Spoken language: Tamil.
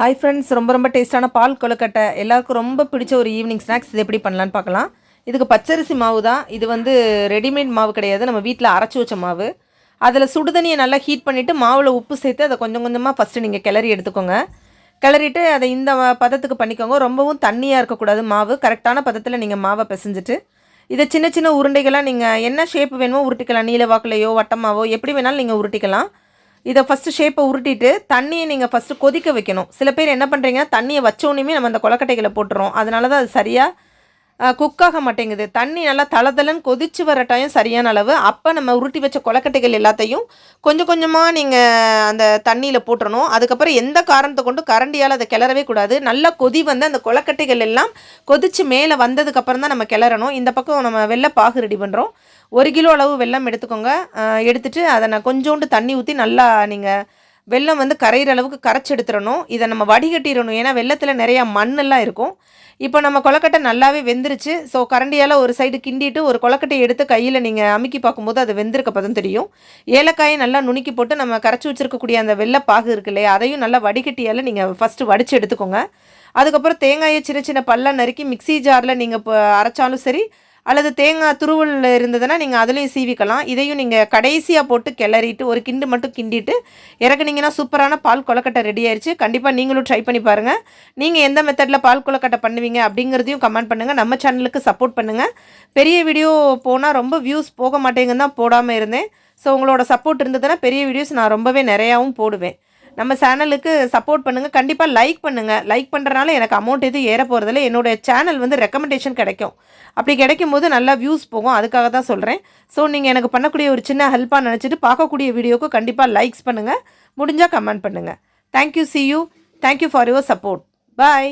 ஹாய் ஃப்ரெண்ட்ஸ் ரொம்ப ரொம்ப டேஸ்ட்டான பால் கொழுக்கட்டை. எல்லாருக்கும் ரொம்ப பிடிச்ச ஒரு ஈவினிங் ஸ்நாக்ஸ் இது எப்படி பண்ணலான்னு பார்க்கலாம். இதுக்கு பச்சரிசி மாவு தான். இது வந்து ரெடிமேட் மாவு கிடையாது. நம்ம வீட்டில் அரைச்சி வச்ச மாவு. அதில் சுடுதண்ணியை நல்லா ஹீட் பண்ணிவிட்டு மாவில் உப்பு சேர்த்து அதை கொஞ்சம் கொஞ்சமாக ஃபஸ்ட்டு நீங்கள் கிளறி எடுத்துக்கோங்க. கிளறிட்டு அதை இந்த பதத்துக்கு பண்ணிக்கோங்க. ரொம்பவும் தண்ணியாக இருக்கக்கூடாது மாவு. கரெக்டான பதத்தில் நீங்கள் மாவை பிசைஞ்சிட்டு இதை சின்ன சின்ன உருண்டைகளாக நீங்கள் என்ன ஷேப் வேணுமோ உருட்டிக்கலாம். நீல வாக்குலையோ வட்டமாவோ எப்படி வேணாலும் நீங்கள் உருட்டிக்கலாம். இதை ஃபஸ்ட்டு ஷேப்பை உருட்டிட்டு தண்ணியை நீங்கள் ஃபஸ்ட்டு கொதிக்க வைக்கணும். சில பேர் என்ன பண்ணுறீங்கன்னா தண்ணியை வச்சோன்னே நம்ம அந்த கொலக்கட்டைகளை போட்டுறோம். அதனால தான் அது சரியாக குக் ஆக மாட்டேங்குது. தண்ணி நல்லா தளதளன்னு கொதிச்சு வர டைம் சரியான அளவு. அப்போ நம்ம உருட்டி வச்ச கொலக்கட்டைகள் எல்லாத்தையும் கொஞ்சம் கொஞ்சமாக நீங்கள் அந்த தண்ணியில் போட்டுறணும். அதுக்கப்புறம் எந்த காரணத்தை கொண்டு கரண்டியால் அதை கிளறவே கூடாது. நல்லா கொதி வந்து அந்த கொலக்கட்டைகள் எல்லாம் கொதிச்சு மேலே வந்ததுக்கப்புறம் தான் நம்ம கிளறணும். இந்த பக்கம் நம்ம வெள்ளை பாகு ரெடி பண்ணுறோம் ஒரு கிலோ அளவு வெள்ளம் எடுத்துக்கோங்க. எடுத்துகிட்டு அதை நான் கொஞ்சோண்டு தண்ணி ஊற்றி நல்லா நீங்கள் வெல்லம் வந்து கரையிற அளவுக்கு கரைச்சி எடுத்துடணும் இதை நம்ம வடிகட்டிடணும். ஏன்னா வெள்ளத்தில் நிறையா மண்ணெல்லாம் இருக்கும். இப்போ நம்ம கொலக்கட்டை நல்லாவே வெந்துருச்சு. ஸோ கரண்டியால் ஒரு சைடு கிண்டிட்டு ஒரு கொலக்கட்டையை எடுத்து கையில் நீங்கள் அமுக்கி பார்க்கும்போது அது வெந்திருக்க பதம் தெரியும். ஏலக்காயை நல்லா நுணுக்கி போட்டு நம்ம கரைச்சி வச்சிருக்கக்கூடிய அந்த வெள்ளை பாகு இருக்கு இல்லையா அதையும் நல்லா வடிகட்டியால் நீங்கள் ஃபஸ்ட்டு வடித்து எடுத்துக்கோங்க. அதுக்கப்புறம் தேங்காயை சின்ன சின்ன பல்ல நறுக்கி மிக்ஸி ஜாரில் நீங்கள் இப்போ அரைச்சாலும் சரி அல்லது தேங்காய் துருவல் இருந்ததுன்னா நீங்கள் அதுலேயும் சீவிக்கலாம். இதையும் நீங்கள் கடைசியாக போட்டு கிளறிட்டு ஒரு கிண்டு மட்டும் கிண்டிட்டு இறக்குனீங்கன்னா சூப்பரான பால் கொலக்கட்டை ரெடி ஆயிடுச்சு கண்டிப்பாக நீங்களும் ட்ரை பண்ணி பாருங்கள் நீங்கள் எந்த மெத்தடில் பால் கொலக்கட்டை பண்ணுவீங்க அப்படிங்கிறதையும் கமெண்ட் பண்ணுங்கள் நம்ம சேனலுக்கு சப்போர்ட் பண்ணுங்கள் பெரிய வீடியோ போனால் ரொம்ப வியூஸ் போக மாட்டேங்குன்னு தான் போடாமல் இருந்தேன். ஸோ உங்களோட சப்போர்ட் இருந்ததுன்னா பெரிய வீடியோஸ் நான் ரொம்பவே நிறையாவும் போடுவேன். நம்ம சேனலுக்கு சப்போர்ட் பண்ணுங்கள் கண்டிப்பாக லைக் பண்ணுங்கள் லைக் பண்ணுறனால எனக்கு அமௌண்ட் எதுவும் ஏற போகிறதில்ல என்னோட சேனல் வந்து ரெக்கமெண்டேஷன் கிடைக்கும். அப்படி கிடைக்கும் போது நல்லா வியூஸ் போகும். அதுக்காக தான் சொல்கிறேன் ஸோ நீங்கள் எனக்கு பண்ணக்கூடிய ஒரு சின்ன ஹெல்ப்பாக நினச்சிட்டு பார்க்கக்கூடிய வீடியோக்கு கண்டிப்பாக லைக்ஸ் பண்ணுங்கள் முடிஞ்சால் கமெண்ட் பண்ணுங்கள் thank you see you thank you for your support bye